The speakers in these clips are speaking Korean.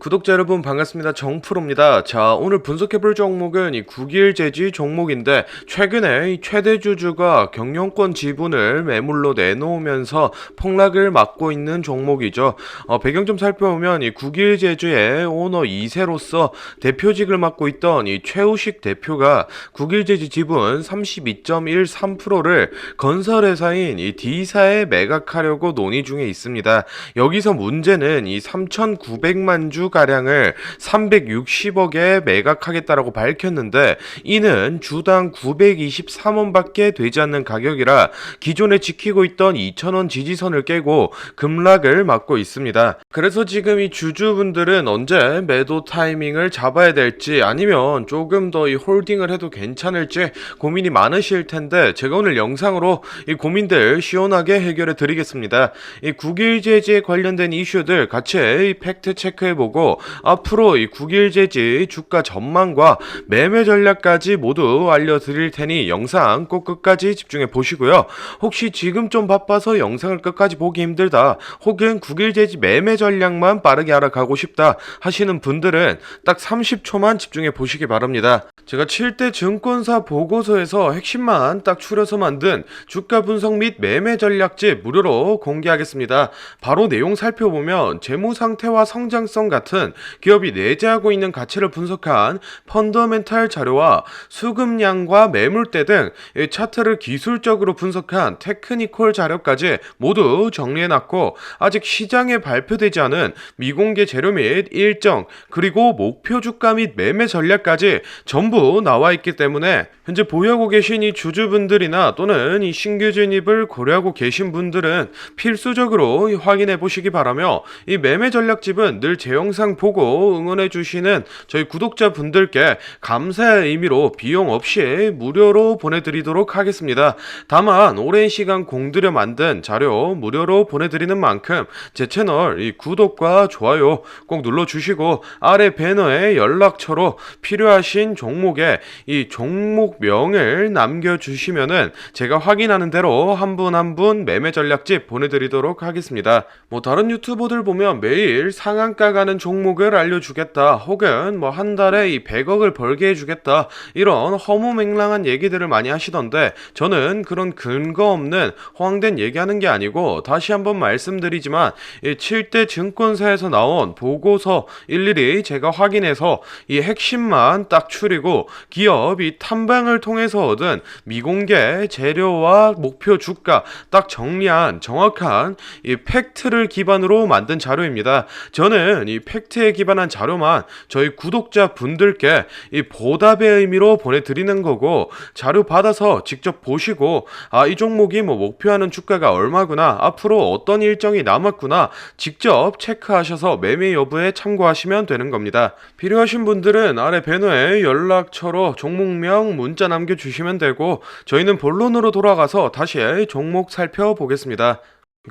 구독자 여러분 반갑습니다. 정프로입니다. 자, 오늘 분석해볼 종목은 이 국일제지 종목인데 최근에 이 최대 주주가 경영권 지분을 매물로 내놓으면서 폭락을 막고 있는 종목이죠. 어, 배경 좀 살펴보면 이 국일제주의 오너 2세로서 대표직을 맡고 있던 이 최우식 대표가 국일제지 지분 32.13%를 건설회사인 이 D사에 매각하려고 논의 중에 있습니다. 여기서 문제는 이 3,900만 주 가량을 360억에 매각하겠다라고 밝혔는데 이는 주당 923원밖에 되지 않는 가격이라 기존에 지키고 있던 2,000원 지지선을 깨고 급락을 맞고 있습니다. 그래서 지금 이 주주분들은 언제 매도 타이밍을 잡아야 될지 아니면 조금 더 이 홀딩을 해도 괜찮을지 고민이 많으실 텐데 제가 오늘 영상으로 이 고민들 시원하게 해결해 드리겠습니다. 이 국일제지에 관련된 이슈들 같이 이 팩트 체크해 보고 앞으로 이 국일제지 주가 전망과 매매 전략까지 모두 알려드릴 테니 영상 꼭 끝까지 집중해 보시고요. 혹시 지금 좀 바빠서 영상을 끝까지 보기 힘들다 혹은 국일제지 매매 전략만 빠르게 알아가고 싶다 하시는 분들은 딱 30초만 집중해 보시기 바랍니다. 제가 7대 증권사 보고서에서 핵심만 딱 추려서 만든 주가 분석 및 매매 전략집 무료로 공개하겠습니다. 바로 내용 살펴보면 재무 상태와 성장성 같은 기업이 내재하고 있는 가치를 분석한 펀더멘탈 자료와 수급량과 매물대 등이 차트를 기술적으로 분석한 테크니컬 자료까지 모두 정리해놨고 아직 시장에 발표되지 않은 미공개 재료 및 일정 그리고 목표 주가 및 매매 전략까지 전부 나와 있기 때문에 현재 보유하고 계신 이 주주분들이나 또는 이 신규 진입을 고려하고 계신 분들은 필수적으로 이 확인해 보시기 바라며 이 매매 전략집은 늘 제 영상 보고 응원해 주시는 저희 구독자분들께 감사의 의미로 비용 없이 무료로 보내드리도록 하겠습니다. 다만 오랜 시간 공들여 만든 자료 무료로 보내드리는 만큼 제 채널 이 구독과 좋아요 꼭 눌러주시고 아래 배너에 연락처로 필요하신 종목에 이 종목명을 남겨주시면은 제가 확인하는 대로 한 분 한 분 매매 전략집 보내드리도록 하겠습니다. 뭐 다른 유튜버들 보면 매일 상한가 가는 종목 을 알려주겠다 혹은 뭐 한 달에 이 100억을 벌게 해주겠다 이런 허무맹랑한 얘기들을 많이 하시던데 저는 그런 근거 없는 허황된 얘기하는 게 아니고 다시 한번 말씀드리지만 이 7대 증권사에서 나온 보고서 일일이 제가 확인해서 이 핵심만 딱 추리고 기업이 탐방을 통해서 얻은 미공개 재료와 목표 주가 딱 정리한 정확한 이 팩트를 기반으로 만든 자료입니다. 저는 이 팩 트에 기반한 자료만 저희 구독자 분들께 이 보답의 의미로 보내드리는 거고 자료 받아서 직접 보시고 아 이 종목이 뭐 목표하는 주가가 얼마구나 앞으로 어떤 일정이 남았구나 직접 체크하셔서 매매 여부에 참고하시면 되는 겁니다. 필요하신 분들은 아래 배너에 연락처로 종목명 문자 남겨주시면 되고 저희는 본론으로 돌아가서 다시 종목 살펴보겠습니다.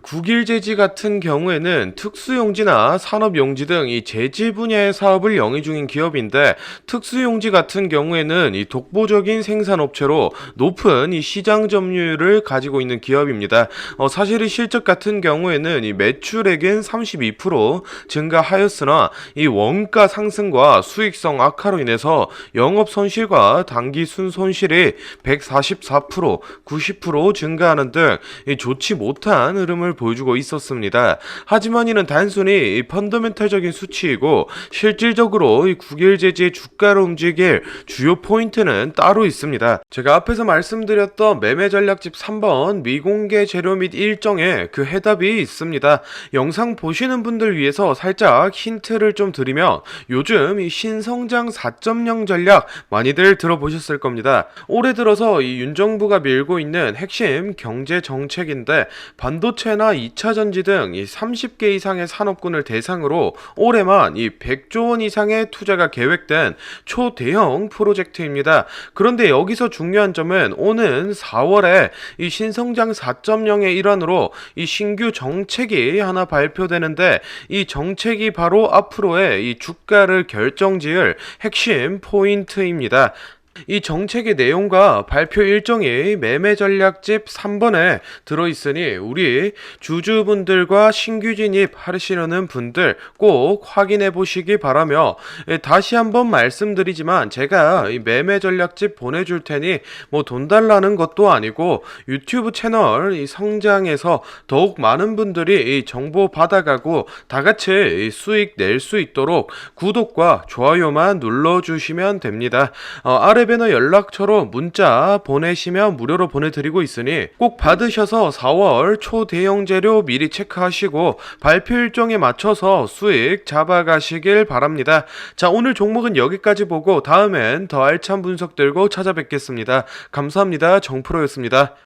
국일제지 같은 경우에는 특수용지나 산업용지 등이 제지 분야의 사업을 영위 중인 기업인데 특수용지 같은 경우에는 이 독보적인 생산업체로 높은 이 시장 점유율을 가지고 있는 기업입니다. 어, 사실 이 실적 같은 경우에는 이 매출액은 32% 증가하였으나 이 원가 상승과 수익성 악화로 인해서 영업 손실과 당기 순 손실이 144%, 90% 증가하는 등 이 좋지 못한 흐름 을 보여주고 있었습니다. 하지만 이는 단순히 이 펀더멘탈적인 수치이고 실질적으로 이 국일제지의 주가를 움직일 주요 포인트는 따로 있습니다. 제가 앞에서 말씀드렸던 매매 전략집 3번 미공개 재료 및 일정에 그 해답이 있습니다. 영상 보시는 분들 위해서 살짝 힌트를 좀 드리면 요즘 이 신성장 4.0 전략 많이들 들어보셨을 겁니다. 올해 들어서 이 윤정부가 밀고 있는 핵심 경제 정책인데 반도체 나 2차 전지 등이 30개 이상의 산업군을 대상으로 올해만 이 100조 원 이상의 투자가 계획된 초대형 프로젝트입니다. 그런데 여기서 중요한 점은 오는 4월에 이 신성장 4.0의 일환으로 이 신규 정책이 하나 발표되는데 이 정책이 바로 앞으로의 이 주가를 결정지을 핵심 포인트입니다. 이 정책의 내용과 발표 일정이 매매 전략집 3번에 들어있으니 우리 주주분들과 신규 진입하시려는 분들 꼭 확인해 보시기 바라며 예, 다시 한번 말씀드리지만 제가 이 매매 전략집 보내줄 테니 뭐 돈 달라는 것도 아니고 유튜브 채널 이 성장해서 더욱 많은 분들이 이 정보 받아가고 다 같이 이 수익 낼 수 있도록 구독과 좋아요만 눌러주시면 됩니다. 어, 아래 배너 연락처로 문자 보내시면 무료로 보내드리고 있으니 꼭 받으셔서 4월 초대형 재료 미리 체크하시고 발표 일정에 맞춰서 수익 잡아가시길 바랍니다. 자, 오늘 종목은 여기까지 보고 다음엔 더 알찬 분석 들고 찾아뵙겠습니다. 감사합니다. 정프로였습니다.